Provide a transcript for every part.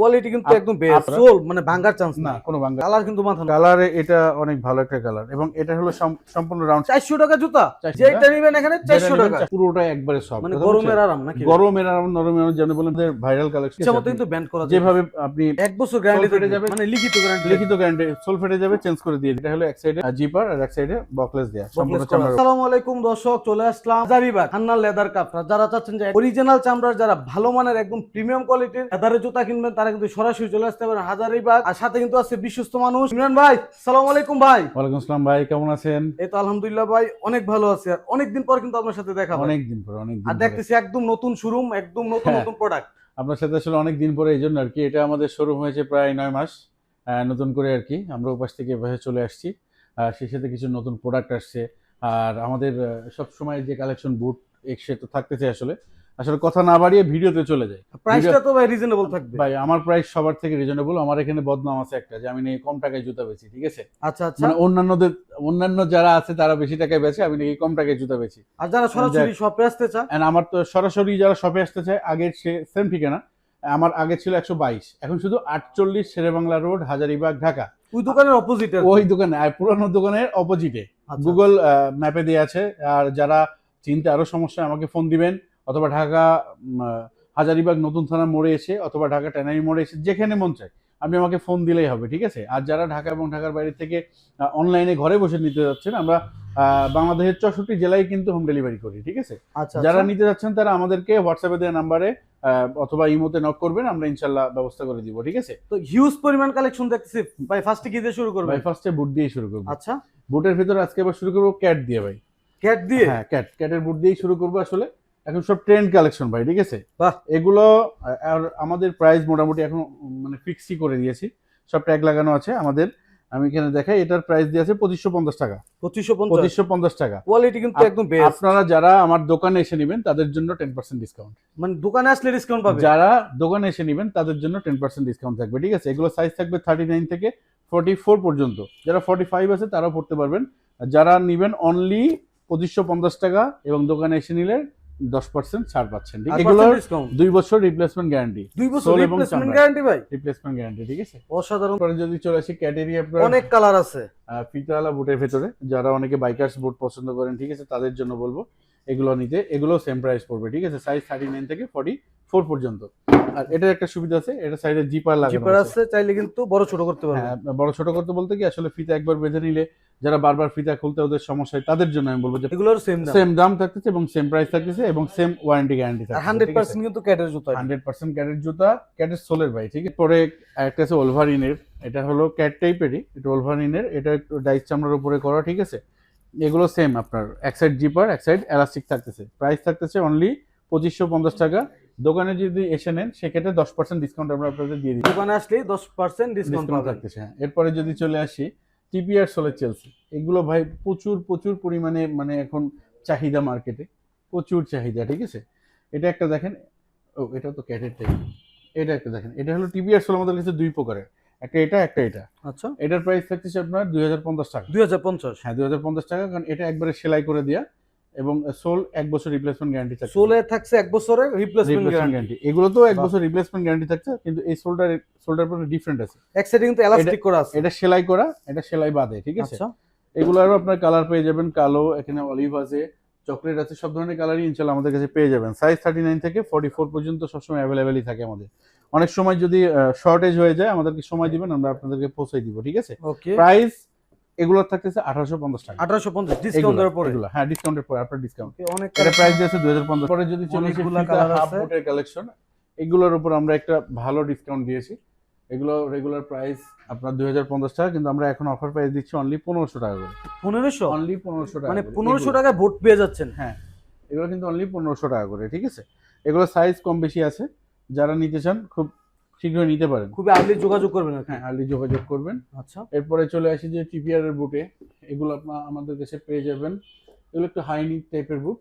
Quality কিন্তু একদম best soul মানে ভাঙার চান্স না কোনো বাঙ্গা কালার কিন্তু মাথা কালারে এটা অনেক ভালো একটা কালার এবং এটা হলো সম্পূর্ণ রাউন্ড 400 টাকা জুতা। যেটা নিবেন এখানে 400 টাকা। পুরোটা একবারে সফট মানে গরমের আরাম নাকি? গরমের আরাম নরমের আরাম যেন বলেন ভাইরাল কালেকশন মতো কিন্তু ব্যান্ড করা যেভাবে আপনি এক বছর গ্যারান্টি ফেটে যাবে। মানে লিখিত গ্যারান্টি লিখিত গ্যারান্টি সোল ফেটে যাবে চেঞ্জ করে দিয়ে এটা হলো এক সাইডে জিপার আর এক সাইডে বকলেস দেয়া। সম্পূর্ণ চামড়ার আসসালামু আলাইকুম দর্শক চলে আসলাম হাজারিবাগ হান্নার লেদার কাপড় যারা চাচ্ছেন যে অরিজিনাল চামড়ার যারা ভালো মানের একদম প্রিমিয়াম কোয়ালিটির লেদারের জুতা কিনবেন তারা কিন্তু সরাসরি চলে আসতে পারেন হাজারিবাগ আর সাথে কিন্তু আছে বিশ্বস্ত মানুষ। ইমরান ভাই সালাম আলাইকুম ভাই। ওয়ালাইকুম আসসালাম ভাই কেমন আছেন? এই তো আলহামদুলিল্লাহ ভাই অনেক ভালো আছে। আর অনেকদিন পর কিন্তু আপনার সাথে দেখা হয়। অনেক দিন পরে অনেক আর দেখতেছি একদম নতুন শোরুম একদম নতুন হ্যাঁ। নতুন প্রোডাক্ট আপনার সাথে আসলে অনেক দিন পরে এই জন্য আর কি। এটা আমাদের শোরুম হয়েছে প্রায় নয় মাস। আহ, নতুন করে আর কি। আমরা ওপাশ থেকে এভাবে চলে আসছি। আর সেই সাথে কিছু নতুন প্রোডাক্ট আসছে। আর আমাদের সব সময় যে কালেকশন বুট সে তো থাকতেছে আসলে। আসলে কথা না বাড়িয়ে ভিডিওতে চলে যায়। প্রাইসটা তো ভাই রিজনেবল থাকবে। ভাই আমার প্রাইস সবার থেকে রিজনেবল আমার এখানে বদনাম আছে একটা যে আমি নাকি কম টাকায় জুতা বেচি ঠিক আছে? আচ্ছা আচ্ছা। মানে অন্যান্যদের অন্যান্য যারা আছে তারা বেশি টাকায় বেচে আমি নাকি কম টাকায় জুতা বেচি। আর যারা সরাসরি শপে আসতে চায়? And আমার তো সরাসরি যারা শপে আসতে চায় আগের সে সেম ঠিকানা। আমার আগে ছিল একশো বাইশ এখন শুধু আটচল্লিশ শেরেবাংলা রোড হাজারিবাগ ঢাকা। ওই দোকানের অপোজিটে ওই দোকানে আর পুরানো দোকানের অপোজিটে। গুগল ম্যাপে দিয়ে আছে। আর যারা চিনতে আরও সমস্যা আমাকে ফোন দিবেন। অথবা ঢাকা হাজারিবাগ নতুন থানা মোড়ে এসে অথবা ঢাকা ট্যানারি মোড়ে এসে যেখানে মন চায় আপনি আমাকে ফোন দিলেই হবে ঠিক আছে? আর যারা ঢাকা এবং ঢাকার বাইরে থেকে অনলাইনে ঘরে বসে নিতে যাচ্ছেন আমরা বাংলাদেশের চৌষট্টি জেলায় কিন্তু হোম ডেলিভারি করি ঠিক আছে? আচ্ছা যারা আচ্ছা। নিতে যাচ্ছেন তারা আমাদেরকে হোয়াটসঅ্যাপে দেওয়া নাম্বারে অথবা ইমোতে নক করবেন আমরা ইনশাল্লাহ ব্যবস্থা করে দিব ঠিক আছে? তো হিউজ পরিমাণ কালেকশন দেখতেছি ভাই ফার্স্টে কি দিয়ে শুরু করবে ভাই ফার্স্টে বুট দিয়ে শুরু করব। আচ্ছা। বুটের ভিতরে আজকে আবার শুরু করব ক্যাট দিয়ে ভাই। ক্যাট দিয়ে? হ্যাঁ ক্যাট ক্যাটের বুট দিয়েই শুরু করব আসলে। এখন সব ট্রেন্ড কালেকশন ভাই ঠিক আছে? বাহ। এগুলো আর আমাদের প্রাইস মোটামুটি এখন মানে ফিক্সই করে দিয়েছি। সব ট্যাগ লাগানো আছে আমাদের। আমি এখানে দেখাই এটার প্রাইস দিয়ে আছে পঁচিশশো পঞ্চাশ টাকা। পঁচিশশো পঁচিশশো পঞ্চাশ টাকা। কোয়ালিটি কিন্তু একদম আপনারা যারা আমার দোকানে এসে নেবেন তাদের জন্য টেন পার্সেন্ট ডিসকাউন্ট মানে দোকানে আসলে ডিসকাউন্ট পাবে? যারা দোকানে এসে নেবেন তাদের জন্য টেন পার্সেন্ট ডিসকাউন্ট থাকবে ঠিক আছে? এগুলো সাইজ থাকবে থার্টি নাইন থেকে ফর্টি ফোর পর্যন্ত। যারা ফর্টি ফাইভ আছে তারাও পড়তে পারবেন। যারা নেবেন অনলি পঁচিশশো পঞ্চাশ টাকা এবং দোকানে এসে নিলে দশ পার্সেন্ট ছাড় পাচ্ছেন দুই বছর রিপ্লেসমেন্ট গ্যারান্টি দুই বছর রিপ্লেসমেন্ট গ্যারান্টি ভাই। রিপ্লেসমেন্ট গ্যারান্টি ঠিক আছে? অসাধারণ। যদি চলে আসি ক্যাটেরি আপনার অনেক কালার আছে। ফিতাওয়ালা বুটের ভেতরে যারা অনেকে বাইকার্স বুট পছন্দ করেন ঠিক আছে? তাদের জন্য বলব এগুলো নিতে এগুলো সেম প্রাইস পড়বে ঠিক আছে? সাইজ থার্টি নাইন থেকে ফর্টি ফোর পর্যন্ত। আর এটার একটা সুবিধা আছে এটা সাইডে জিপার লাগানো জিপার আছে। আছে চাইলে কিন্তু বড় ছোট করতে পারবে হ্যাঁ বড় ছোট করতে বলতে কি আসলে ফিতা একবার বেঁধে নিলে যারা বারবার ফিতা খুলতে ওদের সমস্যা হয় তাদের জন্য আমি বলব যে এগুলোর সেম দাম। সেম দাম থাকতেছে এবং সেম প্রাইস থাকতেছে এবং সেম ওয়ারেন্টি গ্যারান্টি থাকছে হান্ড্রেড পার্সেন্ট কিন্তু ক্যাটের জুতা। হান্ড্রেড পার্সেন্ট ক্যাটের জুতা ক্যাটের সোলের ভাই ঠিক আছে? পরে একটা আছে ওলভারিনের এটা হলো ক্যাট টাইপেরই এটা ওলভারিনের এটা একটু ডাইস চামড়ার উপরে করা ঠিক আছে? এগুলো সেম আপনার এক সাইড জিপার এক সাইড এলাস্টিক থাকতেছে। প্রাইস থাকতেছে অনলি পঁচিশশো পঞ্চাশ টাকা। দোকানে যদি এসে নেন সেক্ষেত্রে দশ পার্সেন্ট ডিসকাউন্ট আমরা আপনাদের দিয়ে দিই দোকানে আসলেই দশ পার্সেন্ট ডিসকাউন্ট ডিসকাউন্ট থাকতেছে হ্যাঁ। এরপরে যদি চলে আসি টিপিআর সোলে চেলসি এগুলো ভাই প্রচুর প্রচুর পরিমাণে মানে এখন চাহিদা মার্কেটে প্রচুর চাহিদা ঠিক আছে? এটা একটা দেখেন। ও এটা তো ক্যাটের টাইপ। এটা একটা দেখেন। এটা হলো টিপিআর সোল আমাদের কাছে দুই প্রকারের। একটা এটা একটা এটা। আচ্ছা। এটার প্রাইস থাকতেছে আপনার দুই হাজার পঞ্চাশ টাকা। দুই হাজার পঞ্চাশ। হ্যাঁ দুই হাজার পঞ্চাশ টাকা। কারণ এটা একবারে সেলাই করে দেওয়া এবং সোল এক বছর রিপ্লেসমেন্ট গ্যারান্টি থাকছে। সোলে থাকছে এক বছরের রিপ্লেসমেন্ট গ্যারান্টি এগুলো তো এক বছর রিপ্লেসমেন্ট গ্যারান্টি থাকছে কিন্তু এই সোলটার সোলটার পরে ডিফারেন্ট আছে। এক সাইডে কিন্তু এলাস্টিক করা আছে। এটা সেলাই করা এটা সেলাই বাদে ঠিক আছে? আচ্ছা। এগুলোরও আপনার কালার পেয়ে যাবেন কালো এখানে অলিভ আছে চকলেট আছে সব ধরনের কালারই ইনশাল্লাহ আমাদের কাছে পেয়ে যাবেন। সাইজ থার্টি নাইন থেকে ফর্টি ফোর পর্যন্ত সবসময় অ্যাভেলেবেলই থাকে আমাদের। অনেক সময় যদি শর্টেজ হয়ে যায় আমাদেরকে সময় দিবেন আমরা আপনাদেরকে পৌঁছে দিব ঠিক আছে? ওকে প্রাইস এগুলোর থাকতেছে আঠারোশো পঞ্চাশ টাকা। আঠারোশো পঞ্চাশ ডিসকাউন্ট দেওয়ার পরে এগুলো, হ্যাঁ ডিসকাউন্টের পরে আপনার ডিসকাউন্ট অনেক এটা প্রাইস দিয়েছে দুই হাজার পঞ্চাশ। পরে যদি চলে কালেকশন এগুলোর উপর আমরা একটা ভালো ডিসকাউন্ট দিয়েছি। এগুলো রেগুলার প্রাইস আপনার দুই হাজার পঞ্চাশ টাকা কিন্তু আমরা এখন অফার প্রাইস দিচ্ছি অনলি পনেরোশো টাকা করে। পনেরোশো? অনলি পনেরোশো টাকা মানে পনেরোশো এগুলো। টাকায় ভোট পেয়ে যাচ্ছেন। হ্যাঁ এগুলো কিন্তু অনলি পনেরোশো টাকা করে ঠিক আছে? এগুলো সাইজ কম বেশি আছে। যারা নিতে চান খুব শীঘ্রই নিতে পারেন। খুবই আর্লি যোগাযোগ করবেন হ্যাঁ আর্লি যোগাযোগ করবেন। আচ্ছা। এরপরে চলে আসি যে টিপিআর এর বুটে এগুলো আপনার আমাদের কাছে পেয়ে যাবেন। এগুলো একটু হাইনি টাইপের বুট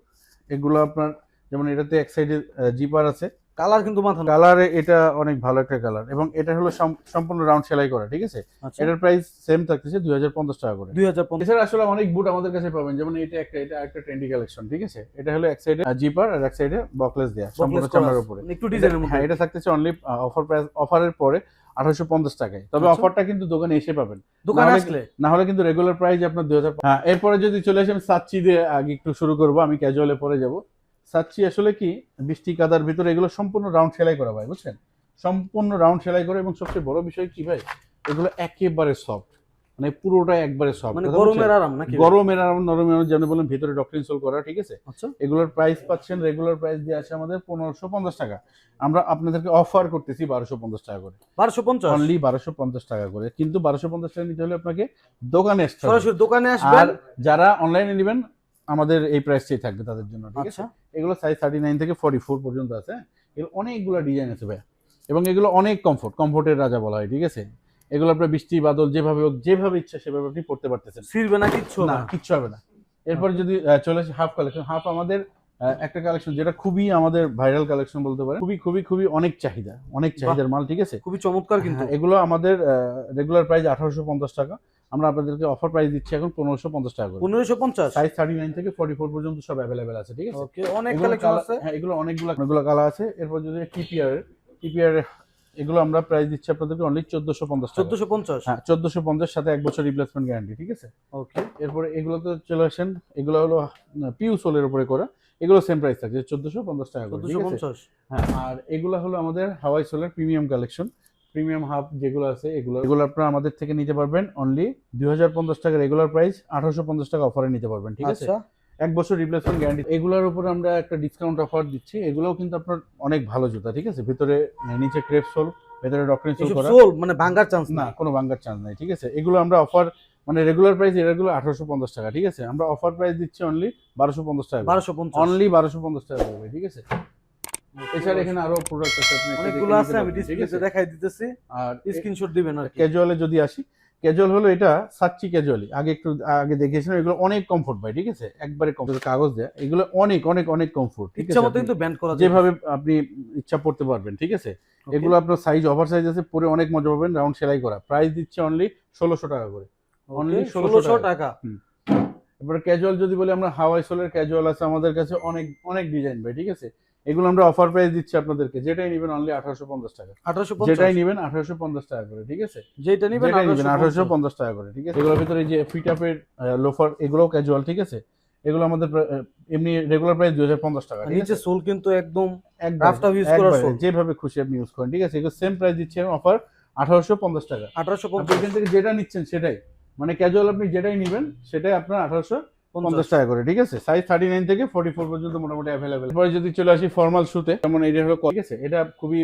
এগুলো আপনার যেমন এটাতে এক সাইডে জিপার আছে। কালার কিন্তু মাথা কালারে এটা অনেক ভালো একটা কালার এবং এটা হলো সম্পূর্ণ রাউন্ড সেলাই করা ঠিক আছে? আচ্ছা। এটার প্রাইস সেম থাকতেছে দুই হাজার পঞ্চাশ টাকা করে। দুই হাজার পঞ্চাশ। আসলে অনেক বুট আমাদের কাছে পাবেন যেমন এটা একটা এটা একটা ট্রেন্ডি কালেকশন ঠিক আছে? এটা হলো এক সাইডে জিপার আর এক সাইডে বকলেস দেয়া সম্পূর্ণ চামড়ার উপরে। একটু ডিজাইনের হ্যাঁ মধ্যে। এটা থাকতেছে অনলি অফার প্রাইস অফারের পরে আঠারোশো পঞ্চাশ টাকায়। তবে আচ্ছা। অফারটা কিন্তু দোকানে এসে পাবেন। দোকানে আসলে? না হলে কিন্তু রেগুলার প্রাইস আপনার দুই হাজার হ্যাঁ এরপরে যদি চলে আসি আমি সাচ্চি দিয়ে আগে একটু শুরু করব আমি ক্যাজুয়ালে পরে যাব। সাচ্চি আসলে কি বৃষ্টি কাদার ভিতরে এগুলো সম্পূর্ণ রাউন্ড সেলাই করা ভাই বুঝছেন? সম্পূর্ণ রাউন্ড সেলাই করে এবং সবচেয়ে বড় বিষয় কি ভাই এগুলো একেবারে সফট মানে পুরোটাই একবারে সফট মানে গরমের আরাম নাকি? গরমের আর নরমের আরাম, যেন বলেন ভিতরে ডক্টরিন সোল করা ঠিক আছে? আচ্ছা। এগুলোর প্রাইস পাচ্ছেন রেগুলার প্রাইস দিয়ে আছে আমাদের পনেরোশো পঞ্চাশ টাকা। আমরা আপনাদেরকে অফার করতেছি বারোশো পঞ্চাশ টাকা করে। বারোশো পঞ্চাশ? অনলি বারোশো পঞ্চাশ টাকা করে। কিন্তু বারোশো পঞ্চাশ টাকা নিতে হলে আপনাকে দোকানে আসতে হবে। সরাসরি দোকানে আর যারা অনলাইনে নেবেন আমাদের এই প্রাইসটাই থাকবে তাদের জন্য ঠিক আছে? আচ্ছা। এগুলো সাইজ থার্টি নাইন থেকে ফর্টি ফোর পর্যন্ত আছে। এগুলো অনেকগুলো ডিজাইন আছে ভাই এবং এগুলো অনেক কমফোর্ট কমফোর্টের রাজা বলা হয় ঠিক আছে? এগুলো আপনার বৃষ্টি বাদল যেভাবে হোক যেভাবে ইচ্ছা সেভাবে আপনি পড়তে পারতেছেন। ফিরবে না কিচ্ছু না কিচ্ছু হবে না। এরপর যদি আহ, চলে আসে হাফ কালেকশন হাফ আমাদের একটা কালেকশন যেটা খুবই আমাদের ভাইরাল কালেকশন বলতে পারে খুবই খুবই খুবই অনেক চাহিদা অনেক চাহিদার মাল ঠিক আছে? খুবই চমৎকার কিন্তু। হ্যাঁ, এগুলো আমাদের রেগুলার প্রাইস আঠারোশো পঞ্চাশ টাকা। আমরা আপনাদেরকে অফার প্রাইস দিচ্ছি এখন পনেরোশো পঞ্চাশ টাকা করে। পনেরোশো পঞ্চাশ? সাইজ থার্টি নাইন থেকে ফর্টি ফোর পর্যন্ত সব অ্যাভেলেবেল আছে ঠিক আছে? ওকে অনেক কালেকশন আছে। হ্যাঁ এগুলো অনেকগুলো অনেকগুলো কালার আছে। এরপর যদি টিপিআর টিপিআর এগুলো আমরা প্রাইস দিচ্ছি আপনাদেরকে অনলি চোদ্দশো পঞ্চাশ চোদ্দশো পঞ্চাশ? হ্যাঁ চোদ্দশো পঞ্চাশ সাথে এক বছর রিপ্লেসমেন্ট গ্যারান্টি ঠিক আছে? ওকে এরপরে এগুলো তো চলে আসেন এগুলো হলো পিউ সোলের উপরে করা। এগুলো সেম প্রাইস থাকছে চোদ্দশো পঞ্চাশ টাকা করে ঠিক আছে? হ্যাঁ আর এগুলো হলো আমাদের হাওয়াই সোলের প্রিমিয়াম কালেকশন প্রিমিয়াম হাফ যেগুলো আছে এগুলো এগুলো আপনারা আমাদের থেকে নিতে পারবেন অনলি দুই হাজার পঞ্চাশ টাকা রেগুলার প্রাইস আঠারোশো পঞ্চাশ টাকা অফারে নিতে পারবেন ঠিক আছে? আচ্ছা। এক বছর রিপ্লেসমেন্ট গ্যারান্টি এগুলোর উপর আমরা একটা ডিসকাউন্ট অফার দিচ্ছি এগুলোও কিন্তু আপনার অনেক ভালো জুতা ঠিক আছে? ভিতরে নিচে ক্রেপ সোল ভেতরে ডক্টরিন সোল করা। মানে ভাঙ্গার চান্স না না কোনো ভাঙ্গার চান্স নাই ঠিক আছে? এগুলো আমরা অফার মানে রেগুলার প্রাইস এগুলো আঠারোশো পঞ্চাশ টাকা ঠিক আছে? আমরা অফার প্রাইস দিচ্ছি অনলি বারোশো পঞ্চাশ টাকা বারোশো অনলি বারোশো পঞ্চাশ টাকা পড়বে ঠিক আছে? এছাড়া এখানে আরও প্রোডাক্ট আছে আপনি অনেকগুলো আছে আমি ডিসপ্লেতে দেখাই দিতেছি। আর স্ক্রিনশট দিবেন আর ক্যাজুয়ালে যদি আসি ক্যাজুয়াল হলো এটা সাচ্চি ক্যাজুয়ালি আগে একটু আগে দেখিয়েছিলাম এগুলো অনেক কমফোর্ট ভাই ঠিক আছে? একবারে কমফোর্ট কাগজ দেয় এগুলো অনেক অনেক অনেক কমফোর্ট ঠিক ইচ্ছা মতো কিন্তু ব্যান্ড করা যেভাবে আপনি ইচ্ছা পড়তে পারবেন ঠিক আছে? এগুলো আপনার সাইজ ওভার সাইজ আছে পরে অনেক মজা পাবেন রাউন্ড সেলাই করা। প্রাইস দিচ্ছে অনলি ষোলোশো টাকা করে। Okay, only 1600 ষোলোশো টাকা। টাকা। এবারে ক্যাজুয়াল যদি বলি আমরা হাওয়াই সোলের ক্যাজুয়াল আছে আমাদের কাছে অনেক অনেক ডিজাইন ভাই ঠিক আছে? এগুলো আমরা অফার প্রাইস দিচ্ছি আপনাদেরকে যেটাই নেবেন অনলি আঠারোশো পঞ্চাশ টাকা। আঠারোশো পঞ্চাশ। যেটাই নেবেন আঠারোশো পঞ্চাশ টাকা করে ঠিক আছে? যেটা নিবেন নেবেন আঠারোশো পঞ্চাশ। টাকা করে ঠিক আছে? এগুলোর ভিতরে যে ফিট আপের লোফার এগুলোও ক্যাজুয়াল ঠিক আছে? এগুলো আমাদের এমনি রেগুলার প্রাইস দুই হাজার পঞ্চাশ টাকা নিচে সোল কিন্তু একদম একবার ইউজ করার সোল যেভাবে খুশি আপনি ইউজ করেন ঠিক আছে? এগুলো সেম প্রাইস দিচ্ছি অফার আঠারোশো পঞ্চাশ টাকা। আঠারোশো পঞ্চাশ। থেকে যেটা নিচ্ছেন সেটাই। মানে ক্যাজুয়াল আপনি যেটাই নেবেন সেটাই আপনার আঠারোশো পঞ্চাশ টাকা করে ঠিক আছে? সাইজ থার্টি নাইন থেকে ফর্টি ফোর পর্যন্ত মোটামুটি অ্যাভেলেবেল এরপরে যদি চলে আসি ফর্মাল শুতে যেমন এটা হলো ঠিক আছে? এটা খুবই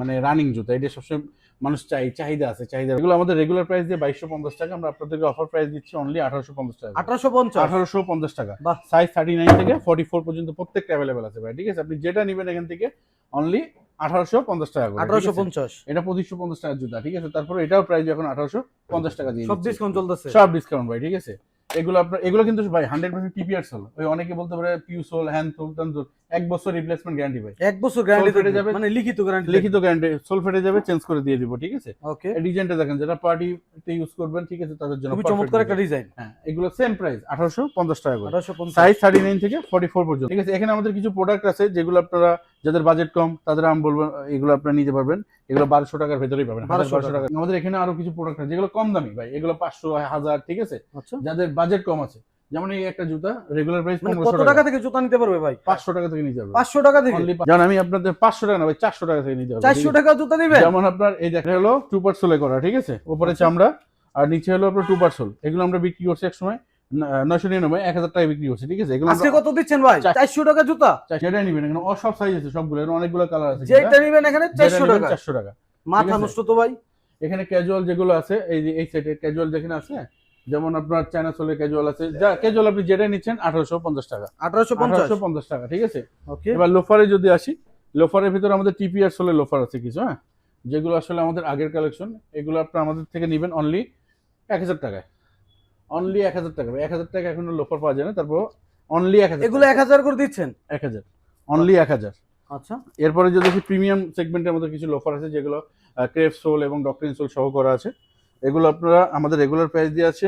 মানে রানিং জুতা। এটা সবসময় মানুষ চাই চাহিদা আছে চাহিদা। এগুলো আমাদের রেগুলার প্রাইস দিয়ে বাইশশো পঞ্চাশ টাকা। আমরা আপনাদেরকে অফার প্রাইস দিচ্ছি অনলি আঠারোশো পঞ্চাশ টাকা আঠারোশো পঞ্চাশ? আঠারোশো পঞ্চাশ টাকা। বা সাইজ থার্টি নাইন থেকে ফর্টি ফোর পর্যন্ত প্রত্যেকটা অ্যাভেলেবেল আছে ভাই ঠিক আছে? আপনি যেটা নেবেন এখান থেকে অনলি আঠারোশো পঞ্চাশ টাকা আঠারোশো পঞ্চাশ। এটা পঁচিশশো পঞ্চাশ টাকার জুতা ঠিক আছে? তারপরে এটাও প্রাইস এখন আঠারোশো পঞ্চাশ টাকা দিয়ে সব ডিসকাউন্ট চলতেছে। সব ডিসকাউন্ট ভাই ঠিক আছে? এগুলো আপনার এগুলো কিন্তু ভাই হান্ড্রেড পার্সেন্ট টিপিআর সোল ওই অনেকে বলতে পারে PU sole hand sole tan sole এক বছর রিপ্লেসমেন্ট গ্যারান্টি ভাই। এক বছর গ্যারান্টি ফেটে যাবে। মানে লিখিত গ্যারান্টি লিখিত গ্যারান্টি সোল ফেটে যাবে চেঞ্জ করে দিয়ে দিব ঠিক আছে? ওকে ডিজাইনটা দেখেন যেটা পার্টিতে ইউজ করবেন ঠিক আছে তাদের জন্য খুবই চমৎকার একটা ডিজাইন হ্যাঁ এগুলো সেম প্রাইস আঠারোশো পঞ্চাশ টাকা করে। সাইজ থেকে ফর্টি ফোর পর্যন্ত ঠিক আছে? এখানে আমাদের কিছু প্রোডাক্ট আছে যেগুলো আপনারা যাদের বাজেট কম তাদের আমি বলব এগুলো আপনারা নিতে পারবেন। এগুলো বারোশো টাকার ভেতরেই পাবেন বারোশো টাকা। আমাদের এখানে আরও কিছু প্রোডাক্ট আছে যেগুলো কম দামি ভাই এগুলো পাঁচশো হাজার ঠিক আছে? আচ্ছা। যাদের বাজেট কম আছে যেমন এই একটা জুতা রেগুলার প্রাইস মানে কত টাকা। থেকে জুতা নিতে পারবে ভাই? পাঁচশো টাকা থেকে নিতে হবে। পাঁচশো টাকা থেকে? যেমন আমি আপনাদের পাঁচশো টাকা না ভাই চারশো টাকা থেকে নিতে হবে। চারশো টাকা জুতা নিবে যেমন আপনার এই দেখা হলো টু পার্ট সোলে করা ঠিক আছে? উপরে আচ্ছা। চামড়া আর নিচে হলো আপনার টু পার্ট সোল এগুলো আমরা বিক্রি করছি এক সময় নয়শো নিরানব্বই এক হাজার টাকা বিক্রি করছি ঠিক আছে? এগুলো আজকে কত দিচ্ছেন ভাই? চারশো টাকা জুতা? নিবেন এখানে ও সব সাইজ আছে সবগুলো এখানে অনেকগুলো কালার আছে যেটা নিবেন এখানে চারশো টাকা। চারশো টাকা। মাথা নষ্ট তো ভাই। এখানে ক্যাজুয়াল যেগুলো আছে এই যে এই ক্যাজুয়াল যেখানে আছে যেমন আপনার চায়না সোলে ক্যাজুয়াল আছে যা ক্যাজুয়াল আপনি যেটাই নিচ্ছেন আঠারোশো পঞ্চাশ টাকা। আঠারোশো পঞ্চাশ? আঠারোশো পঞ্চাশ টাকা ঠিক আছে? এবার লোফারে যদি আসি লোফারের ভিতরে আমাদের টিপিআর সোলে লোফার আছে কিছু হ্যাঁ? যেগুলো আসলে আমাদের আগের কালেকশন এগুলো আপনার আমাদের থেকে নেবেন অনলি এক হাজার টাকায়। অনলি এক হাজার টাকা। এক হাজার টাকা এখন লোফার পাওয়া যায় না তারপর অনলি এক হাজার এগুলো এক হাজার করে দিচ্ছেন? এক হাজার। অনলি এক হাজার। আচ্ছা। এরপরে যদি প্রিমিয়াম সেগমেন্টের মধ্যে কিছু লোফার আছে যেগুলো ক্রেপ সোল এবং ডক্টরিন সোল সহ করা আছে এগুলো আপনারা আমাদের রেগুলার প্রাইস দিয়ে আছে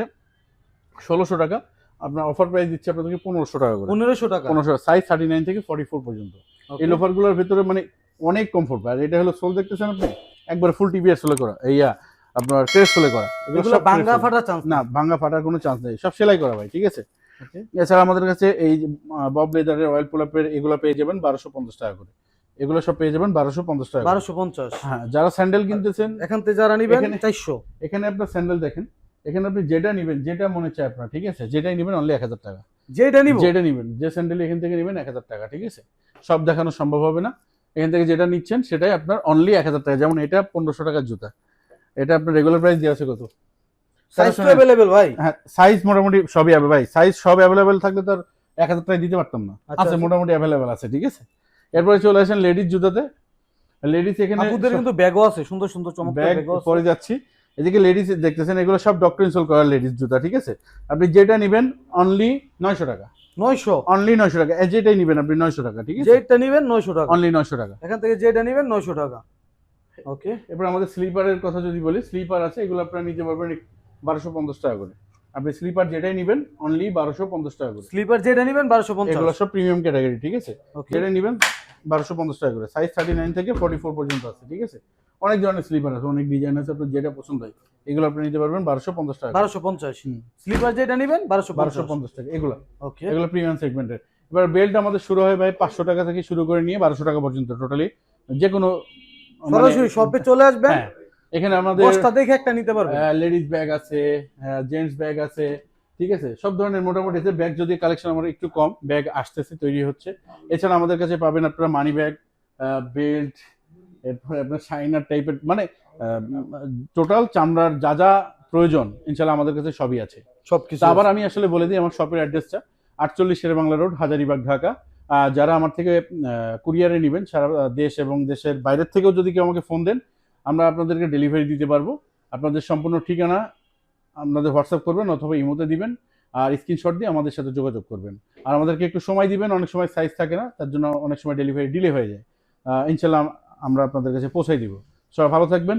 ষোলোশো টাকা। আপনার অফার প্রাইস দিচ্ছে আপনাদেরকে পনেরোশো টাকা করে। পনেরোশো টাকা। পনেরোশো সাইজ থার্টি নাইন থেকে ফর্টি ফোর পর্যন্ত। এই লোফারগুলোর ভিতরে মানে অনেক কমফোর্ট আর এটা হলো সোল দেখতেছেন আপনি? একবারে ফুল টিভিএস সোলে করা। এইয়া আপনার ক্রেপ সোলে করা। এগুলো sole। ফাটার চান্স না ভাঙ্গা ফাটার কোনো চান্স নেই। সব সেলাই করা ভাই ঠিক আছে? এছাড়া আমাদের কাছে এই বব লেদারের অয়েল পোলাপের এগুলো পেয়ে যাবেন বারোশো পঞ্চাশ টাকা করে। এগুলো সব পেয়ে যাবেন বারোশো পঞ্চাশ টাকা বারোশো পঞ্চাশ। হ্যাঁ যারা স্যান্ডেল কিনতেছেন এখান থেকে যারা নিবেন চারশো। এখানে আপনার স্যান্ডেল দেখেন। এখানে আপনি যেটা নেবেন যেটা মনে চায় আপনার ঠিক আছে? যেটাই নেবেন অনলি এক হাজার টাকা। যেটা নিব। যেটা নেবেন যে স্যান্ডেল এখান থেকে নেবেন এক হাজার টাকা ঠিক আছে? সব দেখানো সম্ভব হবে না। এখান থেকে যেটা নিচ্ছেন সেটাই আপনার অনলি এক হাজার টাকা। যেমন এটা পনেরোশো টাকার জুতা। এটা আপনার রেগুলার প্রাইস দেওয়া আছে কত? সাইজ তো অ্যাভেলেবেল ভাই। হ্যাঁ সাইজ মোটামুটি সবই হবে ভাই সাইজ সব অ্যাভেলেবেল থাকলে তার এক হাজার টাকা দিতে পারতাম না। আচ্ছা, আছে আচ্ছা। মোটামুটি অ্যাভেলেবেল আছে ঠিক আছে? এরপরে চলে আসেন লেডিস জুতাতে। লেডিস এখানে আপুদের কিন্তু ব্যাগও আছে সুন্দর সুন্দর চমৎকার ব্যাগ আছে। পরে যাচ্ছি। এদিকে লেডিস দেখতেছেন এগুলো সব ডক্টর ইনসোল করা লেডিস জুতা ঠিক আছে? আপনি যেটা নেবেন অনলি নয়শো টাকা। নয়শো? অনলি নয়শো টাকা। যেটাই নেবেন আপনি নয়শো টাকা ঠিক আছে? যেটা নিবেন নয়শো টাকা। অনলি নয়শো টাকা। এখান থেকে যেটা নিবেন নয়শো টাকা। ওকে এবার আমাদের স্লিপারের কথা যদি বলি স্লিপার আছে এগুলো আপনারা নিতে পারবেন বারোশো পঞ্চাশ টাকা করে। আপনি স্লিপার যেটাই নেবেন অনলি বারোশো পঞ্চাশ টাকা করে। স্লিপার যেটা নিবেন বারোশো এগুলো পঞ্চাশ সব প্রিমিয়াম ক্যাটাগরি ঠিক আছে? ওকে। যেটা নেবেন বারোশো পঞ্চাশ টাকা করে। সাইজ থার্টি নাইন থেকে ফর্টি ফোর পর্যন্ত আছে ঠিক আছে? অনেক ধরনের স্লিপার আছে অনেক ডিজাইন আছে আপনার যেটা পছন্দ হয়। এগুলো আপনি নিতে পারবেন বারোশো পঞ্চাশ টাকা বারোশো পঞ্চাশ। স্লিপার যেটা নিবেন বারোশো বারোশো পঞ্চাশ টাকা এগুলো। ওকে। এগুলো প্রিমিয়াম সেগমেন্টের এবার বেল্ট আমাদের শুরু হয় ভাই পাঁচশো টাকা থেকে শুরু করে নিয়ে বারোশো টাকা পর্যন্ত টোটালি যে কোনো সরাসরি শপে চলে আসবেন। হ্যাঁ এখানে আমাদের বস্তা দেখে একটা নিতে পারবেন। লেডিস ব্যাগ আছে জেন্টস ব্যাগ আছে ঠিক আছে? সব ধরনের মোটামুটি আছে ব্যাগ যদি কালেকশন আমার একটু কম ব্যাগ আসতেছে তৈরি হচ্ছে। এছাড়া আমাদের কাছে পাবেন আপনারা মানি ব্যাগ বেল্ট এরপরে আপনার শাইনার টাইপের মানে টোটাল চামড়ার যা যা প্রয়োজন ইনশাল্লাহ আমাদের কাছে সবই আছে। সবকিছু তা আবার আমি আসলে বলে দিই আমার শপের অ্যাড্রেসটা আটচল্লিশ শেরে বাংলা রোড হাজারিবাগ ঢাকা। যারা আমার থেকে কুরিয়ারে নেবেন, সারা দেশ এবং দেশের বাইরের থেকেও যদি কেউ আমাকে ফোন দেন, আমরা আপনাদেরকে ডেলিভারি দিতে পারব। আপনাদের সম্পূর্ণ ঠিকানা আপনাদের হোয়াটসঅ্যাপ করবেন অথবা ইমোতে দিবেন আর স্ক্রিনশট দিয়ে আমাদের সাথে যোগাযোগ করবেন। আর আমাদেরকে একটু সময় দিবেন, অনেক সময় সাইজ থাকে না, তার জন্য অনেক সময় ডেলিভারি ডিলে হয়ে যায়। ইনশাল্লাহ আমরা আপনাদের কাছে পৌঁছাই দিব। সবাই ভালো থাকবেন।